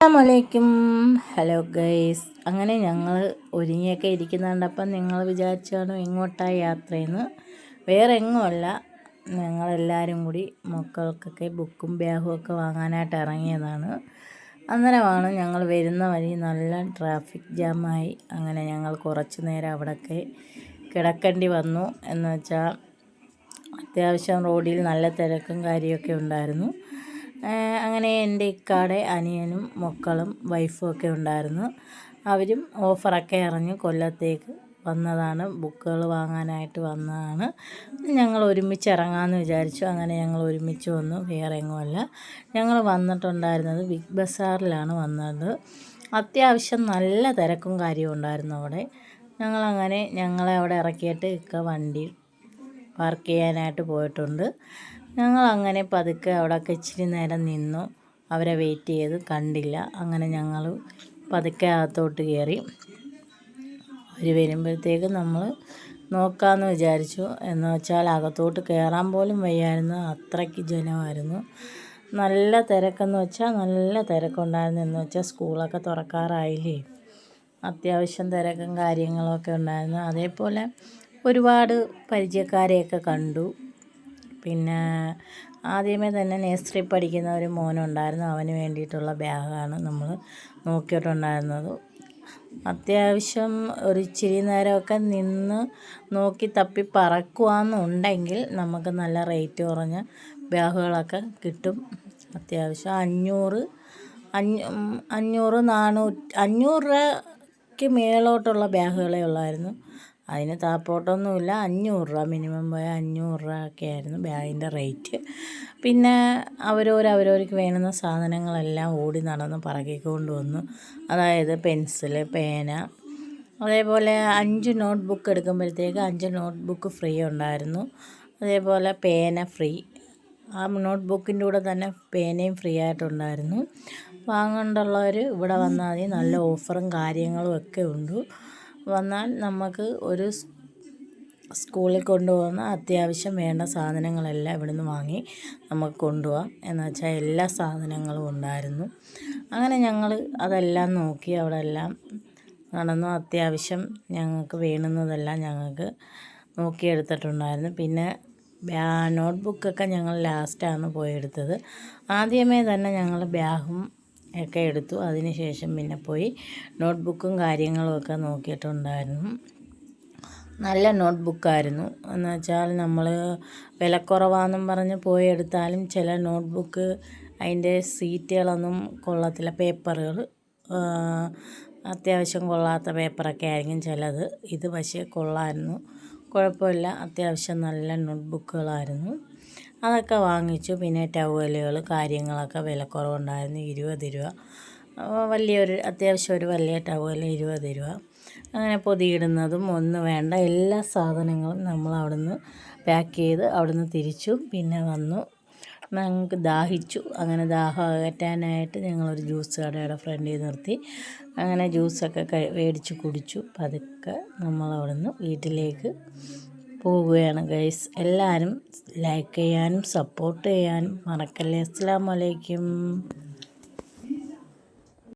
അസ്സാമലൈക്കും hello guys അങ്ങനെ ഞങ്ങൾ ഒരുങ്ങിയൊക്കെ ഇരിക്കുന്നുണ്ട്. അപ്പം നിങ്ങൾ വിചാരിച്ചാണ് എങ്ങോട്ടാണ് യാത്രയെന്ന്. വേറെ എങ്ങുമല്ല ഞങ്ങളെല്ലാവരും കൂടി മക്കൾക്കൊക്കെ ബുക്കും ബാഗും ഒക്കെ വാങ്ങാനായിട്ട് ഇറങ്ങിയതാണ്. അന്നേരമാണ് ഞങ്ങൾ വരുന്ന വഴി നല്ല ട്രാഫിക് ജാമായി. അങ്ങനെ ഞങ്ങൾ കുറച്ച് നേരം അവിടെയൊക്കെ കിടക്കേണ്ടി വന്നു. എന്ന് വെച്ചാൽ അത്യാവശ്യം റോഡിൽ നല്ല തിരക്കും കാര്യമൊക്കെ ഉണ്ടായിരുന്നു. അങ്ങനെ എന്റെ ഇക്കാടെ അനിയനും മക്കളും വൈഫും ഒക്കെ ഉണ്ടായിരുന്നു. അവരും ഓഫറൊക്കെ അറിഞ്ഞ് കൊല്ലത്തേക്ക് വന്നതാണ്. ബുക്കുകൾ വാങ്ങാനായിട്ട് വന്നതാണ്. ഞങ്ങൾ ഒരുമിച്ച് ഇറങ്ങാമെന്ന് വിചാരിച്ചു. അങ്ങനെ ഞങ്ങൾ ഒരുമിച്ച് വന്നു. വേറെ എങ്ങുമല്ല ഞങ്ങൾ വന്നിട്ടുണ്ടായിരുന്നത് ബിഗ് ബസാറിലാണ് വന്നത്. അത്യാവശ്യം നല്ല തിരക്കും കാര്യവും ഉണ്ടായിരുന്നു അവിടെ. ഞങ്ങളങ്ങനെ ഞങ്ങളെ അവിടെ ഇറക്കിയിട്ട് ഇക്ക വണ്ടി പാർക്ക് ചെയ്യാനായിട്ട് പോയിട്ടുണ്ട്. ഞങ്ങൾ അങ്ങനെ പതുക്കെ അവിടെയൊക്കെ ഇച്ചിരി നേരം നിന്നു. അവരെ വെയിറ്റ് ചെയ്ത് കണ്ടില്ല. അങ്ങനെ ഞങ്ങൾ പതുക്കെ അകത്തോട്ട് കയറി അവർ വരുമ്പോഴത്തേക്കും നമ്മൾ നോക്കാമെന്ന് വിചാരിച്ചു. എന്ന് വെച്ചാൽ അകത്തോട്ട് കയറാൻ പോലും വയ്യായിരുന്നു. അത്രയ്ക്ക് ജനമായിരുന്നു. നല്ല തിരക്കെന്ന് വെച്ചാൽ നല്ല തിരക്കുണ്ടായിരുന്നു. എന്ന് വെച്ചാൽ സ്കൂളൊക്കെ തുറക്കാറായില്ലേ? അത്യാവശ്യം തിരക്കും കാര്യങ്ങളൊക്കെ ഉണ്ടായിരുന്നു. അതേപോലെ ഒരുപാട് പരിചയക്കാരെയൊക്കെ കണ്ടു. പിന്നെ ആദ്യമേ തന്നെ നേഴ്സറി പഠിക്കുന്ന ഒരു മോനുണ്ടായിരുന്നു. അവന് വേണ്ടിയിട്ടുള്ള ബാഗാണ് നമ്മൾ നോക്കിയിട്ടുണ്ടായിരുന്നത്. അത്യാവശ്യം ഒരു ഇച്ചിരി നേരമൊക്കെ നിന്ന് നോക്കി തപ്പി പറക്കുവാന്നുണ്ടെങ്കിൽ നമുക്ക് നല്ല റേറ്റ് കുറഞ്ഞ ബാഗുകളൊക്കെ കിട്ടും. അത്യാവശ്യം അഞ്ഞൂറ് അഞ്ഞൂ അഞ്ഞൂറ് നാനൂറ്റി അഞ്ഞൂറ് രൂപയ്ക്ക് മേളോട്ടുള്ള ബാഗുകളേ ഉള്ളായിരുന്നു. അതിന് താപ്പോട്ടൊന്നുമില്ല. അഞ്ഞൂറ് രൂപ മിനിമം പോയ അഞ്ഞൂറ് രൂപ ഒക്കെ ആയിരുന്നു ബാഗിന്റെ റേറ്റ്. പിന്നെ അവരോരവരോർക്ക് അവരവർക്ക് വേണ്ടുന്ന സാധനങ്ങളെല്ലാം ഓടി നടന്ന് പറക്കിക്കൊണ്ട് വന്നു. അതായത് പെൻസിൽ പേന. അതേപോലെ അഞ്ച് നോട്ട് ബുക്ക് എടുക്കുമ്പോഴത്തേക്ക് അഞ്ച് നോട്ട് ബുക്ക് ഫ്രീ ഉണ്ടായിരുന്നു. അതേപോലെ പേന ഫ്രീ. ആ നോട്ട് ബുക്കിന്റെ കൂടെ തന്നെ പേനയും ഫ്രീ ആയിട്ടുണ്ടായിരുന്നു. വാങ്ങേണ്ടുള്ളവർ ഇവിടെ വന്നാൽ മതി. നല്ല ഓഫറും കാര്യങ്ങളും ഒക്കെ ഉണ്ട്. വന്നാൽ നമുക്ക് ഒരു സ്കൂളിൽ കൊണ്ടുപോകുന്ന അത്യാവശ്യം വേണ്ട സാധനങ്ങളെല്ലാം ഇവിടുന്ന് വാങ്ങി നമുക്ക് കൊണ്ടുപോകാം എന്ന് വെച്ചാൽ എല്ലാ സാധനങ്ങളും ഉണ്ടായിരുന്നു. അങ്ങനെ ഞങ്ങൾ അതെല്ലാം നോക്കി അവിടെ എല്ലാം നടന്നു. അത്യാവശ്യം ഞങ്ങൾക്ക് വേണുന്നതെല്ലാം ഞങ്ങൾക്ക് നോക്കിയെടുത്തിട്ടുണ്ടായിരുന്നു പിന്നെ ബാ നോട്ട്ബുക്കൊക്കെ ഞങ്ങൾ ലാസ്റ്റാണ് പോയെടുത്തത് ആദ്യമേ തന്നെ ഞങ്ങൾ ബാഗും ഒക്കെ എടുത്തു. അതിന് ശേഷം പിന്നെ പോയി നോട്ട്ബുക്കും കാര്യങ്ങളും ഒക്കെ നോക്കിയിട്ടുണ്ടായിരുന്നു. നല്ല നോട്ട്ബുക്കായിരുന്നു. എന്ന് വെച്ചാൽ നമ്മൾ വിലക്കുറവാണെന്നും പറഞ്ഞ് പോയി എടുത്താലും ചില നോട്ട്ബുക്ക് അതിന്റെ സീറ്റുകളൊന്നും കൊള്ളത്തില്ല. പേപ്പറുകൾ അത്യാവശ്യം കൊള്ളാത്ത പേപ്പറൊക്കെ ആയിരിക്കും ചിലത്. ഇത് പക്ഷേ കൊള്ളായിരുന്നു. കുഴപ്പമില്ല. അത്യാവശ്യം നല്ല നോട്ട്ബുക്കുകളായിരുന്നു. അതൊക്കെ വാങ്ങിച്ചു. പിന്നെ ടവലുകൾ കാര്യങ്ങളൊക്കെ വിലക്കുറവുണ്ടായിരുന്നു. ഇരുപത് രൂപ. വലിയൊരു അത്യാവശ്യം ഒരു വലിയ ടവൽ ഇരുപത് രൂപ. അങ്ങനെ പൊതിയിടുന്നതും ഒന്നും വേണ്ട എല്ലാ സാധനങ്ങളും നമ്മൾ അവിടുന്ന് പാക്ക് ചെയ്ത് അവിടുന്ന് തിരിച്ചു. പിന്നെ വന്നു. ഞങ്ങൾക്ക് ദാഹിച്ചു. അങ്ങനെ ദാഹം അകറ്റാനായിട്ട് ഞങ്ങളൊരു ജ്യൂസ് കടയുടെ ഫ്രണ്ടിൽ നിർത്തി. അങ്ങനെ ജ്യൂസൊക്കെ മേടിച്ച് കുടിച്ചു. പതുക്കെ നമ്മൾ അവിടുന്ന് വീട്ടിലേക്ക് പോവുകയാണ് ഗൈസ് എല്ലാവരും ലൈക്ക് ചെയ്യാനും സപ്പോർട്ട് ചെയ്യാനും മറക്കല്ലേ. അസ്സാം വലൈക്കും